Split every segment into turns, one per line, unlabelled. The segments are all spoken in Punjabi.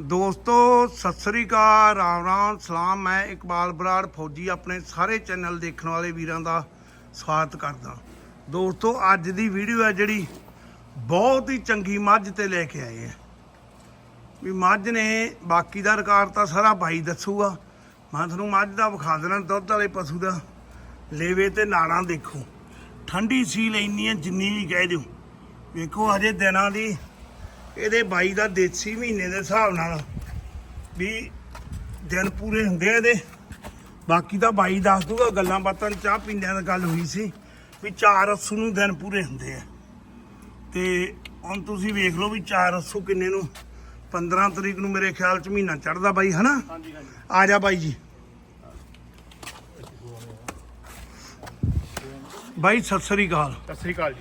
ਦੋਸਤੋ, ਸਤਿ ਸ੍ਰੀ ਅਕਾਲ, ਰਾਮ ਰਾਮ, ਸਲਾਮ। ਮੈਂ ਇਕਬਾਲ ਬਰਾੜ ਫੌਜੀ, ਆਪਣੇ ਸਾਰੇ ਚੈਨਲ ਦੇਖਣ ਵਾਲੇ ਵੀਰਾਂ ਦਾ ਸਵਾਗਤ ਕਰਦਾ। ਦੋਸਤੋ, ਅੱਜ ਦੀ ਵੀਡੀਓ ਹੈ ਜਿਹੜੀ ਬਹੁਤ ਹੀ ਚੰਗੀ ਮੱਝ ਤੇ ਲੈ ਕੇ ਆਏ ਆ ਵੀ ਮੱਝ ਨੇ ਬਾਕੀ ਦਾ ਰਿਕਾਰਡ ਤਾਂ ਸਾਰਾ ਭਾਈ ਦੱਸੂਗਾ। ਮੈਂ ਤੁਹਾਨੂੰ ਮੱਝ ਦਾ ਵਿਖਾ ਦੇਣਾ ਦੁੱਧ ਵਾਲੇ ਪਸ਼ੂ ਦਾ। ਲੇਵੇ ਤੇ ਨਾੜਾਂ ਦੇਖੋ। ਠੰਡੀ ਸੀਲ ਇੰਨੀ ਹੈ ਜਿੰਨੀ ਵੀ ਕਹਿ ਦਿਓ। ਵੇਖੋ, ਹਜੇ ਦਿਨਾਂ ਦੀ ਇਹਦੇ ਬਾਈ ਦਾ ਦੇਸੀ ਮਹੀਨੇ ਦੇ ਹਿਸਾਬ ਨਾਲ ਵੀ ਦਿਨ ਪੂਰੇ ਹੁੰਦੇ ਆ ਇਹਦੇ। ਬਾਕੀ ਤਾਂ ਬਾਈ ਦੱਸ ਦੂਗਾ ਗੱਲਾਂ ਬਾਤਾਂ ਚਾਹ ਪੀਂਦਿਆਂ ਦੀ ਗੱਲ ਹੋਈ ਸੀ ਵੀ ਚਾਰ ਅੱਸੂ ਨੂੰ ਦਿਨ ਪੂਰੇ ਹੁੰਦੇ ਆ। ਤੇ ਹੁਣ ਤੁਸੀਂ ਵੇਖ ਲਓ ਵੀ ਚਾਰ ਅੱਸੂ ਕਿੰਨੇ ਨੂੰ 15 ਤਰੀਕ ਨੂੰ ਮੇਰੇ ਖਿਆਲ ਚ ਮਹੀਨਾ ਚੜਦਾ ਬਾਈ ਹਨਾ?
ਹਾਂਜੀ ਹਾਂਜੀ।
ਆ ਜਾ ਬਾਈ ਜੀ। ਬਾਈ ਸਤਿ ਸ੍ਰੀ ਅਕਾਲ।
ਸਤਿ ਸ੍ਰੀ ਅਕਾਲ ਜੀ।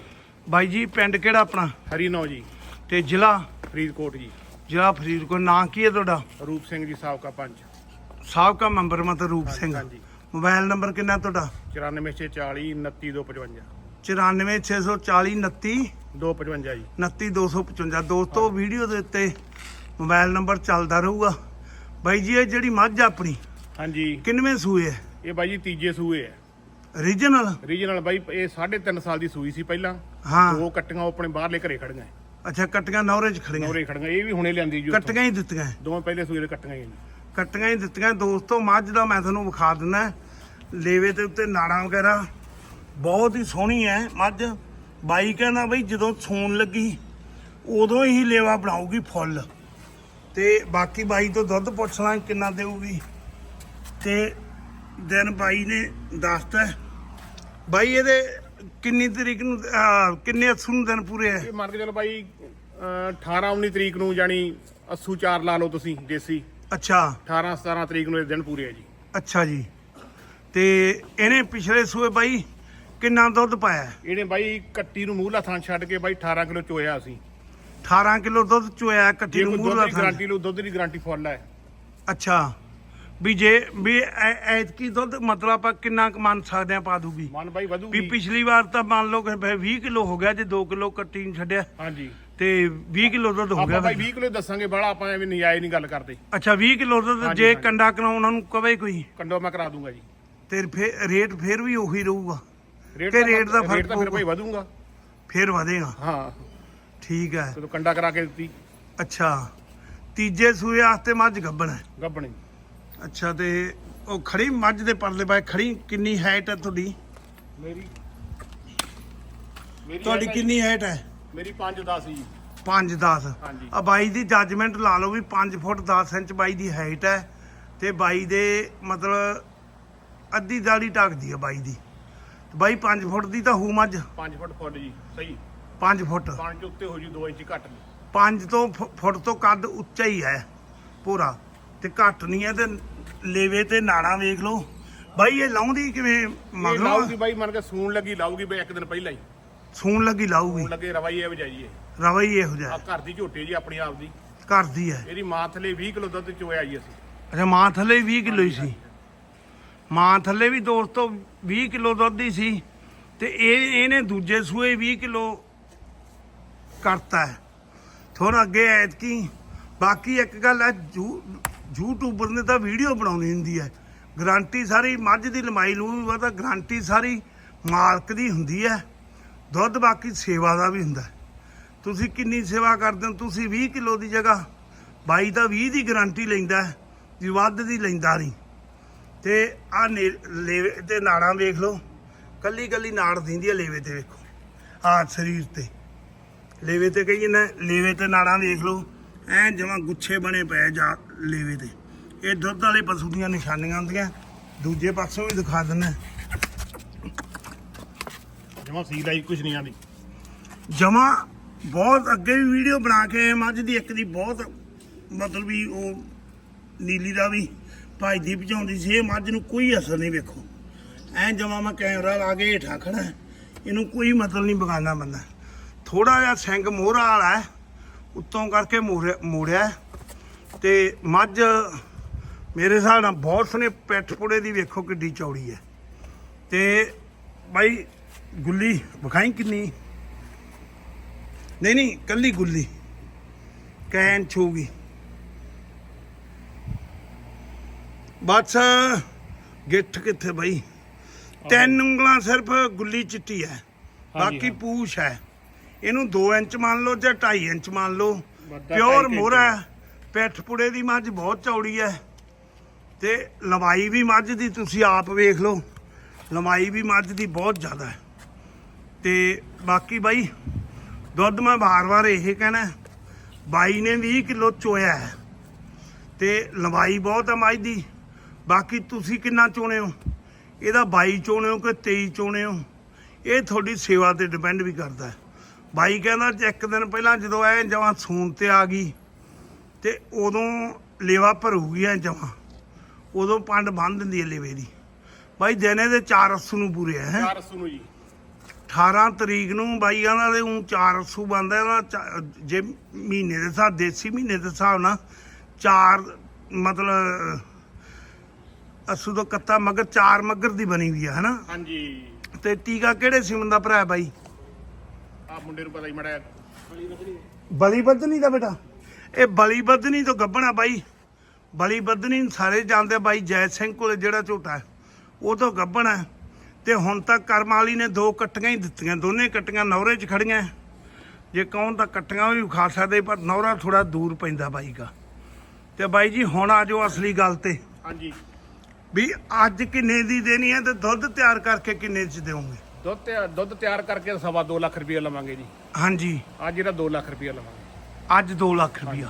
ਬਾਈ ਜੀ ਪਿੰਡ ਕਿਹੜਾ ਆਪਣਾ?
ਹਰੀਨੋ ਜੀ।
ਤੇ ਜ਼ਿਲ੍ਹਾ
ਫਰੀਦਕੋਟ ਜੀ।
ਜ਼ਿਲ੍ਹਾ ਫਰੀਦਕੋਟ ਨਾਂ ਕੀ ਹੈ ਤੁਹਾਡਾ?
ਰੂਪ ਸਿੰਘ ਜੀ ਸਾਬਕਾ ਪੰਚ
ਸਾਬਕਾ ਮੈਂਬਰ ਮਤ ਰੂਪ ਸਿੰਘ।
ਹਾਂਜੀ।
ਮੋਬਾਈਲ ਨੰਬਰ ਕਿੰਨਾ ਤੁਹਾਡਾ?
9440 29255
94640 29
255 ਜੀ।
29255 ਦੋਸਤੋ ਵੀਡੀਓ ਦੇ ਉੱਤੇ ਮੋਬਾਈਲ ਨੰਬਰ ਚੱਲਦਾ ਰਹੂਗਾ। ਬਾਈ ਜੀ ਇਹ ਜਿਹੜੀ ਮੱਝ ਆਪਣੀ
ਹਾਂਜੀ।
ਕਿੰਨਵੇਂ ਸੂਏ ਹੈ?
ਇਹ ਬਾਈ ਜੀ ਤੀਜੇ ਸੂਏ ਹੈ।
ਰੀਜਨਲ
ਰੀਜਨਲ ਬਾਈ ਇਹ 3.5 ਸਾਲ ਦੀ ਸੂਈ ਸੀ ਪਹਿਲਾਂ।
ਹਾਂ।
ਦੋ ਕੱਟੀਆਂ ਉਹ ਆਪਣੇ ਬਾਹਰਲੇ ਘਰੇ ਖੜੀਆਂ।
ਅੱਛਾ ਕੱਟੀਆਂ ਨੌਰੇ ਚ ਖੜੀਆਂ।
ਨੌਰੇ ਖੜੀਆਂ ਇਹ ਵੀ ਹੁਣੇ ਲਿਆਂਦੀ ਜੀ।
ਕੱਟੀਆਂ ਹੀ ਦਿੱਤੀਆਂ।
ਦੋਵੇਂ ਪਹਿਲੇ ਸੂਏ ਦੇ ਕੱਟੀਆਂ ਹੀ।
ਕੱਟੀਆਂ ਹੀ ਦਿੱਤੀਆਂ। ਦੋਸਤੋ ਮੱਝ ਦਾ ਮੈਂ ਤੁਹਾਨੂੰ ਵਿਖਾ ਦਿੰਦਾ। ਲੇਵੇ ਦੇ ਉੱਤੇ ਨਾੜਾਂ ਵਗੈਰਾ। ਬਹੁਤ ਹੀ ਸੋਹਣੀ ਹੈ ਮੱਝ। ਬਾਈ ਕਹਿੰਦਾ ਬਈ ਜਦੋਂ ਸੂਣ ਲੱਗੀ ਉਦੋਂ ਹੀ ਲੇਵਾ ਬਣਾਉਗੀ ਫੁੱਲ। ਤੇ ਬਾਕੀ ਬਾਈ ਤੋਂ ਦੁੱਧ ਪੁੱਛ ਲਾਂ ਕਿੰਨਾ ਦੇਊਗੀ। ਤੇ ਦਿਨ ਬਾਈ ਨੇ ਦੱਸਤਾ। ਬਾਈ ਇਹਦੇ ਕਿੰਨੀ ਤਰੀਕ ਨੂੰ ਕਿੰਨੇ ਅਸੂ ਨੂੰ ਦਿਨ ਪੂਰੇ ਹੈ
ਇਹ ਮੰਨ ਕੇ ਚਲੋ ਬਾਈ ਅਹ, 18 19 ਤਰੀਕ ਨੂੰ ਜਾਨੀ ਅੱਸੂ ਚਾਰ ਲਾ ਲਓ ਤੁਸੀਂ ਦੇਸੀ।
ਅੱਛਾ।
18 17 ਤਰੀਕ ਨੂੰ ਇਹ ਦਿਨ ਪੂਰੇ ਆ ਜੀ।
ਅੱਛਾ ਜੀ। ਤੇ ਇਹਨੇ ਪਿਛਲੇ ਸੂਏ ਬਾਈ ਕਿੰਨਾ ਦੁੱਧ ਪਾਇਆ? ਹੈ?
ਇਹਨੇ ਬਾਈ ਕੱਟੀ ਨੂੰ ਮੂਹਲਾ ਥਾਂ ਛੱਡ ਕੇ ਬਾਈ 18 ਕਿਲੋ ਚੋਇਆ ਅਸੀਂ।
18 ਕਿਲੋ ਦੁੱਧ ਚੋਇਆ ਕੱਟੀ
ਜੇ
ਨੂੰ
ਕੋਈ ਦੁੱਧ
ਦਾ
ਦੀ ਗਾਰੰਟੀ ਲਓ ਦੁੱਧ ਦੀ ਗਾਰੰਟੀ ਫੁੱਲ ਹੈ।
ਅੱਛਾ। ਵੀ ਜੇ ਵੀ ਐਤਕੀ ਦੁੱਧ ਮਤਲਬ ਆਪਾਂ ਕਿੰਨਾ ਕੁ ਮੰਨ ਸਕਦੇ ਆ ਪਾ ਦੂਗੀ।
ਮਨ ਬਾਈ
ਵੀ
ਵਧੂਗੀ
ਪਿਛਲੀ ਵਾਰ ਤਾਂ ਮੰਨ ਲਓ ਕਿ 20 ਕਿਲੋ ਹੋ ਗਿਆ ਜੇ 2 ਕਿਲੋ ਕੱਟੀ ਨੂੰ ਛੱਡਿਆ
ਹਾਂਜੀ।
ਤੇ 20 ਕਿਲੋ ਦੁੱਧ ਹੋ ਗਿਆ
ਆਪਾਂ ਬਾਈ 20 ਕਿਲੋ ਦੱਸਾਂਗੇ ਬਾਲਾ ਆਪਾਂ ਐਵੇਂ ਨਜਾਇਜ਼ ਨਹੀਂ ਗੱਲ ਕਰਦੇ।
ਅੱਛਾ 20 ਕਿਲੋ ਦੁੱਧ
ਹਾਂਜੀ,
ਜੇ
ਹਾਂਜੀ।
ਕੰਡਾ ਕਰਾਉਣਾ ਨੂੰ ਕਵੇ ਕੋਈ।
ਕੰਡੋ ਮੈਂ ਕਰਾ ਦੂੰਗਾ ਜੀ।
ਤੇ ਫਿਰ ਰੇਟ ਫਿਰ ਵੀ ਉਹੀ ਰਹੂਗਾ।
ਤਾਂ-
ਰੇਟ ਦਾ ਫ਼ਰਕ
ਰੇਟ ਤਾਂ ਫਿਰ
ਪਊਗਾ?
ਭਾਈ ਵਧੂਗਾ।
ਫਿਰ ਵਧੇਗਾ।
ਹਾਂ।
ਠੀਕ ਹੈ।
ਜਦੋਂ ਕੰਡਾ ਕਰਾ ਕੇ ਦਿੱਤੀ।
ਅੱਛਾ। ਤੀਜੇ ਸੂਏ ਵਾਸਤੇ ਮੱਝ ਗੱਬਣ ਹੈ।
ਗੱਬਣੀ
ਅੱਛਾ ਤੇ ਉਹ ਖੜੀ ਮੱਝ ਦੇ ਪਰਲੇ ਪਾਸੇ ਖੜੀ ਕਿੰਨੀ ਹਾਈਟ ਹੈ ਤੁਹਾਡੀ?
ਮੇਰੀ ਮੇਰੀ
ਤੁਹਾਡੀ
height ਹੈ
ਕਿੰਨੀ ਹਾਈਟ ਹੈ?
ਜੀ, ਮੇਰੀ 5 10 ਜੀ।
5 10
ਹਾਂਜੀ।
ਆ ਬਾਈ ਦੀ ਜੱਜਮੈਂਟ ਲਾ ਲਓ ਵੀ 5 ਫੁੱਟ 10 ਇੰਚ ਬਾਈ ਦੀ ਹਾਈਟ ਹੈ ਤੇ ਬਾਈ ਦੇ ਮਤਲਬ ਅੱਧੀ ਦਾੜੀ ਟੱਕਦੀ ਹੈ ਬਾਈ ਦੀ। ਤੇ ਬਾਈ 5 ਫੁੱਟ ਦੀ ਤਾਂ ਹੂ ਮੱਝ?
5 ਫੁੱਟ ਫੁੱਟ ਜੀ ਸਹੀ।
5 ਫੁੱਟ।
5 ਉੱਤੇ ਹੋ ਜੂ 2 ਇੰਚ ਘੱਟ ਨਹੀਂ।
5 ਤੋਂ ਫੁ- ਫੁੱਟ ਤੋਂ ਕੱਦ ਉੱਚਾ ਹੀ ਹੈ ਪੂਰਾ। ਤੇ ਘੱਟ ਨਹੀਂ ਹੈ ਤੇ ਲੇਵੇ ਤੇ ਨਾੜਾਂ ਵੇਖ ਲਓ। ਬਾਈ ਇਹ ਲਾਉਂਦੀ ਕਿਵੇਂ?
ਇਹ
ਮਗਰੋਂ
ਲਾਊਗੀ ਬਾਈ ਮੰਨ ਕੇ ਸੂਣ ਲੱਗੀ ਲਾਊਗੀ ਬਈ ਇੱਕ ਦਿਨ ਪਹਿਲਾਂ ਹੀ।
ਸੂਣ ਲੱਗੀ ਲਾਊਗੀ।
ਸੂਣ ਲੱਗੇ ਰਵਾਈ ਇਹ ਵਜਾਈਏ
ਰਵਈ ਇਹੋ ਜਿਹਾ
ਆ ਘਰ ਦੀ ਝੋਟੀ ਜੀ ਆਪਣੀ ਆਪ ਦੀ।
ਕਰਦੀ ਹੈ।
ਇਹਦੀ ਮਾਂ ਥਲੇ 20 ਕਿਲੋ ਦੁੱਧ ਚੋਇਆ ਜੀ ਅਸੀਂ।
ਅੱਛਾ ਮਾਂ ਥੱਲੇ 20 ਕਿਲੋ ਹੀ ਸੀ। ਮਾਂ ਥੱਲੇ ਵੀ ਦੋਸਤੋ 20 ਕਿਲੋ ਦੁੱਧ ਹੀ ਸੀ। ਤੇ ਇਹ ਇਹਨੇ ਦੂਜੇ ਸੂਏ 20 ਕਿਲੋ ਕਰਤਾ ਹੈ। ਥੋੜਾ ਅੱਗੇ ਐਤਕੀ। ਬਾਕੀ ਇੱਕ ਗੱਲ ਹੈ ਯੂ- ਯੂਟਿਊਬਰ ਨੇ ਤਾਂ ਵੀਡੀਓ ਬਣਾਉਣੀ ਹੁੰਦੀ ਹੈ। ਗਰੰਟੀ ਸਾਰੀ ਮੱਝ ਦੀ ਲੰਬਾਈ ਨੂੰ ਵੀ ਪਤਾ ਗਾਰੰਟੀ ਸਾਰੀ ਮਾਲਕ ਦੀ ਹੁੰਦੀ ਹੈ। ਦੁੱਧ ਬਾਕੀ ਸੇਵਾ ਦਾ ਵੀ ਹੁੰਦਾ ਤੁਸੀਂ ਕਿੰਨੀ ਸੇਵਾ ਕਰਦੇ ਹੋ ਤੁਸੀਂ 20 ਕਿਲੋ ਦੀ ਜਗ੍ਹਾ ਬਾਈ ਤਾਂ 20 ਦੀ ਗਰੰਟੀ ਲੈਂਦਾ ਹੈ, ਵੀ ਵੱਧ ਦੀ ਲੈਂਦਾ ਨਹੀਂ। ਤੇ ਆ ਲੇਵੇ ਤੇ ਨਾੜਾਂ ਵੇਖ ਲਓ ਕੱਲੀ ਕੱਲੀ ਨਾੜ ਦਿੰਦੀ ਹੈ ਲੇਵੇ ਤੇ ਵੇਖੋ। ਆ ਸਰੀਰ ਤੇ। ਲੇਵੇ ਤੇ ਕਹੀ ਨਾ ਲੇਵੇ ਤੇ ਨਾੜਾਂ ਵੇਖ ਲਓ। ਐ ਜਮਾਂ ਗੁੱਛੇ ਬਣੇ ਪਏ ਜਾ ਲੇਵੇ ਤੇ। ਇਹ ਦੁੱਧ ਵਾਲੇ ਪਸ਼ੂ ਦੀਆਂ ਨਿਸ਼ਾਨੀਆਂ ਹੁੰਦੀਆਂ। ਦੂਜੇ ਪਾਸੋਂ ਵੀ ਦਿਖਾ ਦਿੰਦਾ
ਜਮਾ ਸੀ ਲਾਈ ਕੁਝ ਨਹੀਂ ਆਂਦੀ।
ਜਮਾ ਬਹੁਤ ਅੱਗੇ ਵੀ ਵੀਡੀਓ ਬਣਾ ਕੇ ਮੱਝ ਦੀ ਇੱਕ ਦੀ ਬਹੁਤ ਮਤਲਬ ਵੀ ਉਹ ਨੀਲੀ ਦਾ ਵੀ ਭਜਦੀ ਭਜਾਉਂਦੀ ਸੀ ਇਹ ਮੱਝ ਨੂੰ ਕੋਈ ਅਸਰ ਨਹੀਂ ਵੇਖੋ। ਐ ਜਮਾ ਮੈਂ ਕੈਮਰਾ ਲਾ ਕੇ ਹੇਠਾਂ ਖੜਾ ਇਹਨੂੰ ਕੋਈ ਮਤਲਬ ਨਹੀਂ ਬਗਾਨਾ ਬੰਦਾ। ਥੋੜਾ ਜਿਹਾ ਸਿੰਘ ਮੋਹਰਾ ਵਾਲਾ ਹੈ। ਉੱਤੋਂ ਕਰਕੇ ਮੋੜਿਆ। ਤੇ ਮੱਝ ਮੇਰੇ ਹਿਸਾਬ ਨਾਲ ਬਹੁਤ ਸਨੇ ਪਿੱਠ ਪੁੜੇ ਦੀ ਵੇਖੋ ਕਿੱਡੀ ਚੌੜੀ ਹੈ। ਤੇ ਬਾਈ ਗੁੱਲੀ ਵਿਖਾਈ ਕਿੰਨੀ? ਨਹੀਂ ਨਹੀਂ ਕੱਲੀ ਗੁੱਲੀ। ਕੈਨ ਛੂਗੀ। ਬਸ ਗਿੱਠ ਕਿੱਥੇ ਬਈ? ਤਿੰਨ ਉਂਗਲਾਂ ਸਿਰਫ ਗੁੱਲੀ ਚਿੱਟੀ ਹੈ। ਬਾਕੀ। ਪੂਛ ਹੈ। ਇਹਨੂੰ 2 ਇੰਚ ਮੰਨ ਲਓ ਜਾਂ 2.5 ਇੰਚ ਮੰਨ ਲਓ। ਪਿਓਰ ਮੋਹਰਾ ਪਿੱਠ ਪੁੜੇ ਦੀ ਮੱਝ ਬਹੁਤ ਚੌੜੀ ਹੈ। ਤੇ ਲੰਬਾਈ ਵੀ ਮੱਝ ਦੀ ਤੁਸੀਂ ਆਪ ਵੇਖ ਲਓ। ਲੰਬਾਈ ਵੀ ਮੱਝ ਦੀ ਬਹੁਤ ਜ਼ਿਆਦਾ ਹੈ। ਤੇ ਬਾਕੀ ਬਾਈ ਦੁੱਧ ਮੈਂ ਵਾਰ-ਵਾਰ ਇਹ ਕਹਿਣਾ ਬਾਈ ਨੇ 20 ਕਿਲੋ ਚੋਇਆ ਹੈ। ਤੇ ਲੰਬਾਈ ਬਹੁਤ ਹੈ ਮੱਝ ਦੀ। ਬਾਕੀ ਤੁਸੀਂ ਕਿੰਨਾ ਚੋਣੇ ਹੋ? ਇਹਦਾ 22 ਚੋਣੇ ਹੋ ਕਿ 23 ਚੋਣੇ ਹੋ? ਇਹ ਤੁਹਾਡੀ ਸੇਵਾ ਤੇ ਡਿਪੈਂਡ ਵੀ ਕਰਦਾ ਹੈ। ਬਾਈ ਕਹਿੰਦਾ ਜੇ ਇੱਕ ਦਿਨ ਪਹਿਲਾਂ ਜਦੋਂ ਐ ਜਮਾਂ ਸੂਨ ਤੇ ਆ ਗਈ ਤੇ ਉਦੋਂ ਲੇਵਾ ਭਰੂਗੀ ਐ ਜਮਾਂ। ਉਦੋਂ ਪੰਡ ਬੰਨ ਦਿੰਦੀ ਹੈ ਲੇਵੇ ਦੀ। ਬਾਈ ਦਿਨੇ ਦੇ 4 ਅੱਸੂ ਨੂੰ ਪੂਰੇ ਹੈ? ਹੈਂ।
400 ਨੂੰ ਜੀ।
18 ਤਰੀਕ ਨੂੰ ਬਾਈਆਂ ਨਾਲ ਦੇ ਉਹ 400 ਬੰਦਾ ਨਾ ਚਾ- ਜੇ ਮਹੀਨੇ ਦੇ ਹਿਸਾਬ ਦੇਸੀ ਮਹੀਨੇ ਦੇ ਹਿਸਾਬ ਨਾਲ ਚਾਰ ਮਤਲਬ ਅਸੂ ਤੋਂ ਕੱਤਾ ਮਗਰ ਚਾਰ ਮਗਰ ਦੀ ਬਣੀ ਹੋਈ ਹੈ ਹਨਾ?
ਹਾਂਜੀ।
ਤੇ ਟੀਕਾ ਕਿਹੜੇ ਸਿਮਨ ਦਾ ਭਰਾ ਬਾਈ?
ਆ ਮੁੰਡੇ ਨੂੰ ਪਤਾ ਹੀ ਮੜਾ
ਬਲੀ ਬੱਧਨੀ ਦਾ ਬੇਟਾ। ਇਹ ਬਲੀ ਬੱਧਨੀ ਤੋਂ ਗੱਬਣਾ ਬਾਈ। ਬਲੀ ਬੱਧਨੀ ਸਾਰੇ ਜਾਣਦੇ ਬਾਈ ਜੈ ਸਿੰਘ ਕੋਲੇ ਜਿਹੜਾ ਝੋਟਾ ਹੈ ਉਹ ਤੋਂ ਗੱਬਣਾ ਤੇ ਹੁਣ ਤੱਕ ਕਰਮ ਵਾਲੀ ਨੇ ਦੋ ਕੱਟੀਆਂ ਹੀ ਦਿੱਤੀਆਂ ਦੋਨੇ ਕੱਟੀਆਂ ਨੌਰੇ 'ਚ ਖੜੀਆਂ ਜੇ ਕੌਣ ਤਾਂ ਕੱਟੀਆਂ ਵੀ ਖਾ ਸਕਦੇ ਪਰ ਨੌਰਾ ਥੋੜਾ ਦੂਰ ਪੈਂਦਾ ਬਾਈ ਦਾ। ਤੇ ਬਾਈ ਜੀ ਹੁਣ ਆ ਜਾਓ ਅਸਲੀ ਗੱਲ ਤੇ।
ਹਾਂਜੀ।
ਵੀ ਅੱਜ ਕਿੰਨੇ ਦੀ ਦੇਣੀ ਹੈ ਤੇ ਦੁੱਧ ਤਿਆਰ ਕਰਕੇ ਕਿੰਨੇ 'ਚ ਦੇਵੋਗੇ
ਦੁੱਧ ਤੇ ਦੁੱਧ ਤਿਆਰ ਕਰਕੇ ਸਵਾ 2 ਲੱਖ ਰੁਪਏ ਲਵਾਂਗੇ ਜੀ।
ਹਾਂਜੀ।
ਅੱਜ ਜਿਹੜਾ 2 ਲੱਖ ਰੁਪਏ ਲਵਾਂਗੇ।
ਅੱਜ 2 ਲੱਖ ਰੁਪਇਆ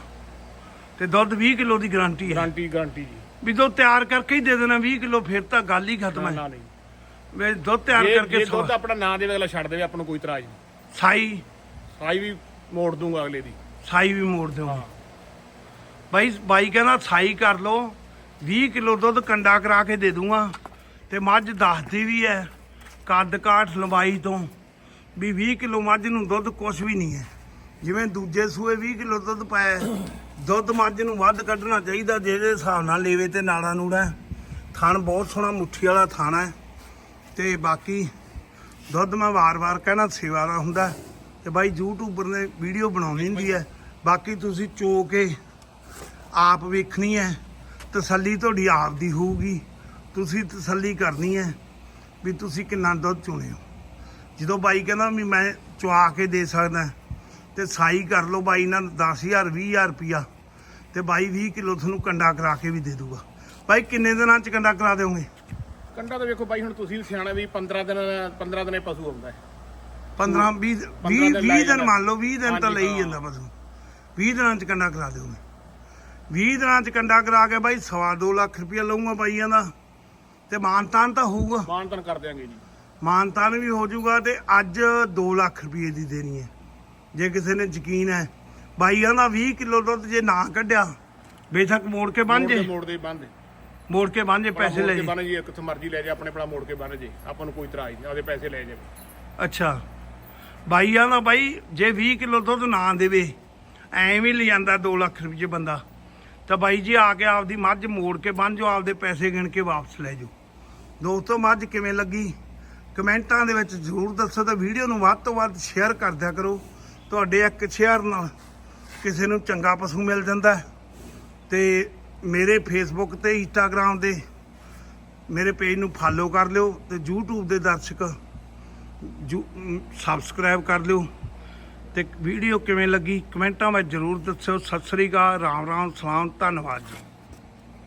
ਤੇ ਦੁੱਧ 20 ਕਿਲੋ ਦੀ ਗਾਰੰਟੀ ਹੈ।
ਗਾਰੰਟੀ ਗਾਰੰਟੀ ਜੀ।
ਵੀ ਦੁੱਧ ਤਿਆਰ ਕਰਕੇ ਹੀ ਦੇ ਦੇਣਾ 20 ਕਿਲੋ ਫਿਰ ਤਾਂ ਗੱਲ ਹੀ ਖਤਮ
ਨਾ
ਹੈ।
ਨਾ ਨਹੀਂ।
ਵੀ ਦੁੱਧ ਤਿਆਰ
ਜੇ
ਕਰਕੇ
ਜੇ
ਸਵਾ-
ਦੁੱਧ ਆਪਣਾ ਨਾਂ ਦੇਵੇ ਅਗਲਾ ਛੱਡ ਦੇਵੇ ਆਪਾਂ ਨੂੰ ਕੋਈ ਇਤਰਾਜ਼ ਨਹੀਂ।
ਸਾਈ।
ਸਾਈ ਵੀ ਮੋੜ ਦੂੰਗਾ ਅਗਲੇ ਦੀ।
ਸਾਈ ਵੀ ਮੋੜ ਦਿਓ ਬਾਈ ਬਾਈ ਕਹਿੰਦਾ ਸਾਈ ਕਰ ਲਓ। 20 ਕਿਲੋ ਦੁੱਧ ਕੰਡਾ ਕਰਾ ਕੇ ਦੇ ਦੂੰਗਾ। ਤੇ ਮੱਝ ਦੱਸਦੀ ਵੀ ਹੈ। ਕੱਦ ਕਾਠ ਲੰਬਾਈ ਤੋਂ ਵੀ 20 ਕਿਲੋ ਮੱਝ ਨੂੰ ਦੁੱਧ ਕੁਛ ਵੀ ਨਹੀਂ ਹੈ ਜਿਵੇਂ ਦੂਜੇ ਸੂਏ 20 ਕਿਲੋ ਦੁੱਧ ਪਾਇਆ ਦੁੱਧ ਮੱਝ ਨੂੰ ਵੱਧ ਕੱਢਣਾ ਚਾਹੀਦਾ ਜਿਹਦੇ ਹਿਸਾਬ ਨਾਲ ਲੇਵੇ ਤੇ ਨਾੜਾ ਨੂੜਾ ਹੈ। ਥਣ ਬਹੁਤ ਸੋਹਣਾ ਮੁੱਠੀ ਵਾਲਾ ਥਾਣਾ ਹੈ ਤੇ ਬਾਕੀ ਦੁੱਧ ਮੈਂ ਵਾਰ-ਵਾਰ ਕਹਿਣਾ ਸੇਵਾ ਦਾ ਹੁੰਦਾ ਹੈ। ਤੇ ਬਾਈ ਯੂਟਿਊਬਰ ਨੇ ਵੀਡੀਓ ਬਣਾਉਣੀ ਹੁੰਦੀ ਹੈ ਬਾਕੀ ਤੁਸੀਂ ਚੋ ਕੇ ਆਪ ਵੇਖਣੀ ਹੈ ਤਸੱਲੀ ਤੁਹਾਡੀ ਆਪ ਦੀ ਹੋਊਗੀ ਤੁਸੀਂ ਤਸੱਲੀ ਕਰਨੀ ਹੈ ਵੀ ਤੁਸੀਂ ਕਿੰਨਾ ਦੁੱਧ ਚੁਣੇ ਹੋ। ਜਦੋਂ ਬਾਈ ਕਹਿੰਦਾ ਵੀ ਮੈਂ ਚੁਆ ਕੇ ਦੇ ਸਕਦਾ ਤੇ ਸਾਈ ਕਰ ਲਓ ਬਾਈ ਨਾਲ 10000 20000 ਰੁਪਿਆ ਤੇ ਬਾਈ 20 ਕਿਲੋ ਤੁਹਾਨੂੰ ਕੰਡਾ ਕਰਾ ਕੇ ਵੀ ਦੇ ਦੂਗਾ। ਬਾਈ ਕਿੰਨੇ ਦਿਨਾਂ ਚ ਕੰਡਾ ਕਰਾ ਦੇਵੋਗੇ
ਕੰਡਾ ਤਾਂ ਵੇਖੋ ਬਾਈ ਹੁਣ ਤੁਸੀਂ ਸਿਆਣਾ ਵੀ 15 ਦਿਨ 15 ਦਿਨੇ ਪਸ਼ੂ ਆਉਂਦਾ ਹੈ।
15 20
ਪੰਦਰਾਂ
20
ਦਿਨ
20
ਲੱਗ
ਦਿਨ
ਜਾਂਦਾ।
ਮੰਨ ਲਓ 20 ਦਿਨ ਤਾਂ ਲਈ। ਜਾਂਦਾ ਬਸ 20 ਦਿਨਾਂ ਚ ਕੰਡਾ ਕਰਾ ਦਿਓਗੇ। 20 ਦਿਨਾਂ ਚ ਕੰਡਾ ਕਰਾ ਕੇ ਬਾਈ ਸਵਾ ਦੋ ਲੱਖ ਰੁਪਇਆ ਲਊਗਾ ਬਾਈਆਂ ਦਾ। ਤੇ ਮਾਨਤਾਨ ਤਾਂ ਹੋਊਗਾ।
ਮਾਨਤਨ ਕਰ ਦਿਆਂਗੇ ਜੀ।
ਮਾਨਤਾਨ ਵੀ ਹੋ ਜਾਊਗਾ ਤੇ ਅੱਜ 2 ਲੱਖ ਰੁਪਏ ਦੀ ਦੇਣੀ ਹੈ। ਜੇ ਕਿਸੇ ਨੇ ਯਕੀਨ ਹੈ ਬਾਈਆਂ ਦਾ 20 ਕਿਲੋ ਦੁੱਧ ਜੇ ਨਾ ਕੱਢਿਆ ਬੇਸ਼ੱਕ ਮੋੜ ਕੇ
ਕੇ
ਜੇ।
ਮੋੜ ਦੇ ਬੰਦ
ਮੋੜ ਕੇ ਬਣ ਜੇ ਪੈਸੇ ਲੈ ਜੇ।
ਬਣ ਜੀ ਕਿੱਥੇ ਮਰਜ਼ੀ ਲੈ ਜਾ ਆਪਣੇ ਆਪਣਾ ਮੋੜ ਕੇ ਬਣ ਜੇ। ਆਪਾਂ ਨੂੰ ਕੋਈ ਇਤਰਾਜ਼ ਨਹੀਂ ਉਹਦੇ ਪੈਸੇ ਲੈ ਜਾਵੇ
ਅੱਛਾ। ਬਾਈਆਂ ਦਾ ਬਾਈ ਜੇ 20 ਕਿਲੋ ਦੁੱਧ ਨਾ ਦੇਵੇ ਐਵੇਂ ਲੈ ਜਾਂਦਾ 2 ਲੱਖ ਰੁਪਏ ਬੰਦਾ। ਤਾਂ ਬਾਈ ਜੀ ਆ ਕੇ ਆਪਦੀ ਮੱਝ ਮੋੜ ਕੇ ਬੰਨ ਜੋ ਆਪਦੇ ਪੈਸੇ ਗਿਣ ਕੇ ਵਾਪਸ ਲੈ ਜਾਓ। ਦੋਸਤੋ ਮੱਝ ਕਿਵੇਂ ਲੱਗੀ? ਕਮੈਂਟਾਂ ਦੇ ਵਿੱਚ ਜ਼ਰੂਰ ਦੱਸੋ ਤੇ ਵੀਡੀਓ ਨੂੰ ਵੱਧ ਤੋਂ ਵੱਧ ਸ਼ੇਅਰ ਕਰ ਦਿਆ ਕਰੋ। ਤੁਹਾਡੇ ਇੱਕ ਸ਼ੇਅਰ ਨਾਲ ਕਿਸੇ ਨੂੰ ਚੰਗਾ ਪਸ਼ੂ ਮਿਲ ਜਾਂਦਾ ਹੈ। ਤੇ ਮੇਰੇ ਫੇਸਬੁੱਕ ਤੇ ਇੰਸਟਾਗ੍ਰam ਦੇ ਮੇਰੇ ਪੇਜ ਨੂੰ ਫਾਲੋ ਕਰ ਲਿਓ ਤੇ YouTube ਦੇ ਦਰਸ਼ਕ ਜੂ ਸਬਸਕ੍ਰਾਈਬ ਕਰ ਲਿਓ। ਤੇ ਵੀਡੀਓ ਕਿਵੇਂ ਲੱਗੀ? ਕਮੈਂਟਾਂ ਵਿੱਚ ਜਰੂਰ ਦੱਸਿਓ। ਸਤਿ ਸ੍ਰੀ ਅਕਾਲ ਰਾਮ ਰਾਮ ਸਲਾਮ, ਧੰਨਵਾਦ ਜੀ।